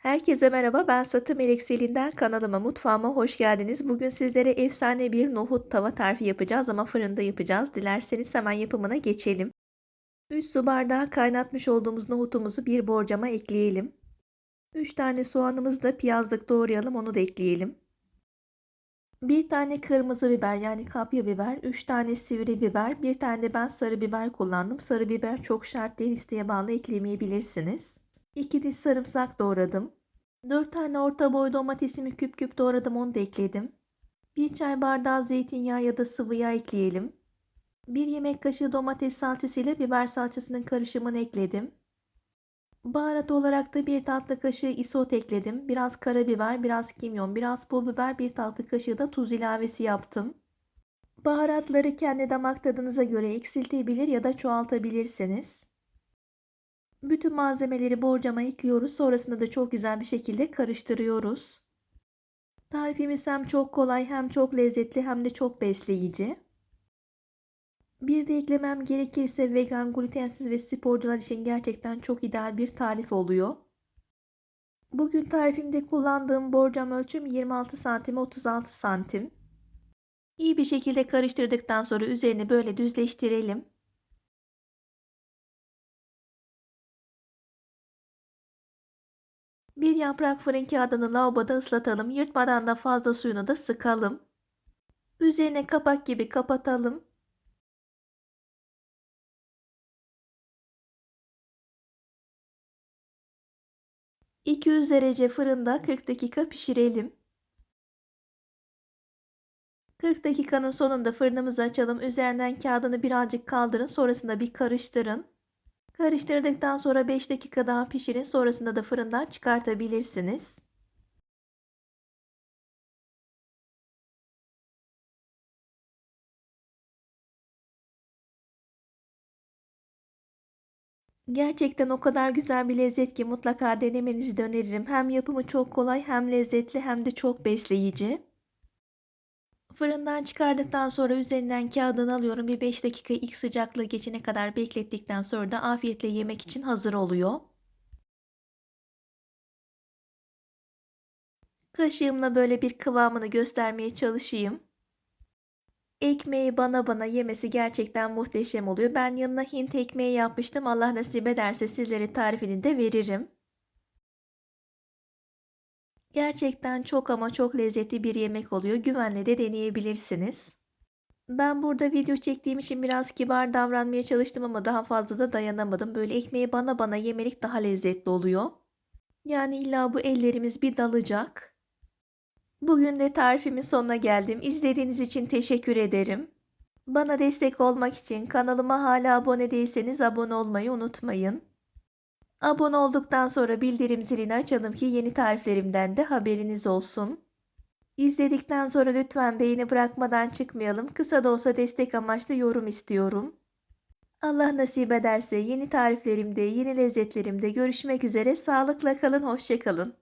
Herkese merhaba, ben Satı Melek Selin'den kanalıma, mutfağıma hoş geldiniz. Bugün sizlere efsane bir nohut tava tarifi yapacağız ama fırında yapacağız. Dilerseniz hemen yapımına geçelim. 3 su bardağı kaynatmış olduğumuz nohutumuzu bir borcama ekleyelim. 3 tane soğanımızı da piyazlık doğrayalım, onu da ekleyelim. 1 tane kırmızı biber yani kapya biber, 3 tane sivri biber, 1 tane de ben sarı biber kullandım. Sarı biber çok şart değil, isteğe bağlı eklemeyebilirsiniz. 2 diş sarımsak doğradım. 4 tane orta boy domatesimi küp küp doğradım onu da ekledim. 1 çay bardağı zeytinyağı ya da sıvı yağ ekleyelim. 1 yemek kaşığı domates salçası ile biber salçasının karışımını ekledim. Baharat olarak da 1 tatlı kaşığı isot ekledim. Biraz karabiber, biraz kimyon, biraz pul biber, 1 tatlı kaşığı da tuz ilavesi yaptım. Baharatları kendi damak tadınıza göre eksiltebilir ya da çoğaltabilirsiniz. Bütün malzemeleri borcama ekliyoruz. Sonrasında da çok güzel bir şekilde karıştırıyoruz. Tarifimiz hem çok kolay hem çok lezzetli hem de çok besleyici. Bir de eklemem gerekirse vegan, glutensiz ve sporcular için gerçekten çok ideal bir tarif oluyor. Bugün tarifimde kullandığım borcam ölçüm 26 santim 36 santim. İyi bir şekilde karıştırdıktan sonra üzerini böyle düzleştirelim. Bir yaprak fırın kağıdını lavaboda ıslatalım. Yırtmadan da fazla suyunu da sıkalım. Üzerine kapak gibi kapatalım. ...200 derece fırında 40 dakika pişirelim. 40 dakikanın sonunda fırınımızı açalım. Üzerinden kağıdını birazcık kaldırın. Sonrasında bir karıştırın. Karıştırdıktan sonra 5 dakika daha pişirin. Sonrasında da fırından çıkartabilirsiniz. Gerçekten o kadar güzel bir lezzet ki mutlaka denemenizi de öneririm. Hem yapımı çok kolay hem lezzetli hem de çok besleyici. Fırından çıkardıktan sonra üzerinden kağıdını alıyorum. Bir 5 dakika ilk sıcaklığı geçene kadar beklettikten sonra da afiyetle yemek için hazır oluyor. Kaşığımla böyle bir kıvamını göstermeye çalışayım. Ekmeği bana bana yemesi gerçekten muhteşem oluyor. Ben yanına Hint ekmeği yapmıştım. Allah nasip ederse sizlere tarifini de veririm. Gerçekten çok ama çok lezzetli bir yemek oluyor. Güvenle de deneyebilirsiniz. Ben burada video çektiğim için biraz kibar davranmaya çalıştım ama daha fazla da dayanamadım. Böyle ekmeği bana bana yemelik daha lezzetli oluyor. Yani illa bu ellerimiz bir dalacak. Bugün de tarifimin sonuna geldim. İzlediğiniz için teşekkür ederim. Bana destek olmak için kanalıma hala abone değilseniz abone olmayı unutmayın. Abone olduktan sonra bildirim zilini açalım ki yeni tariflerimden de haberiniz olsun. İzledikten sonra lütfen beğeni bırakmadan çıkmayalım. Kısa da olsa destek amaçlı yorum istiyorum. Allah nasip ederse yeni tariflerimde, yeni lezzetlerimde görüşmek üzere. Sağlıkla kalın, hoşçakalın.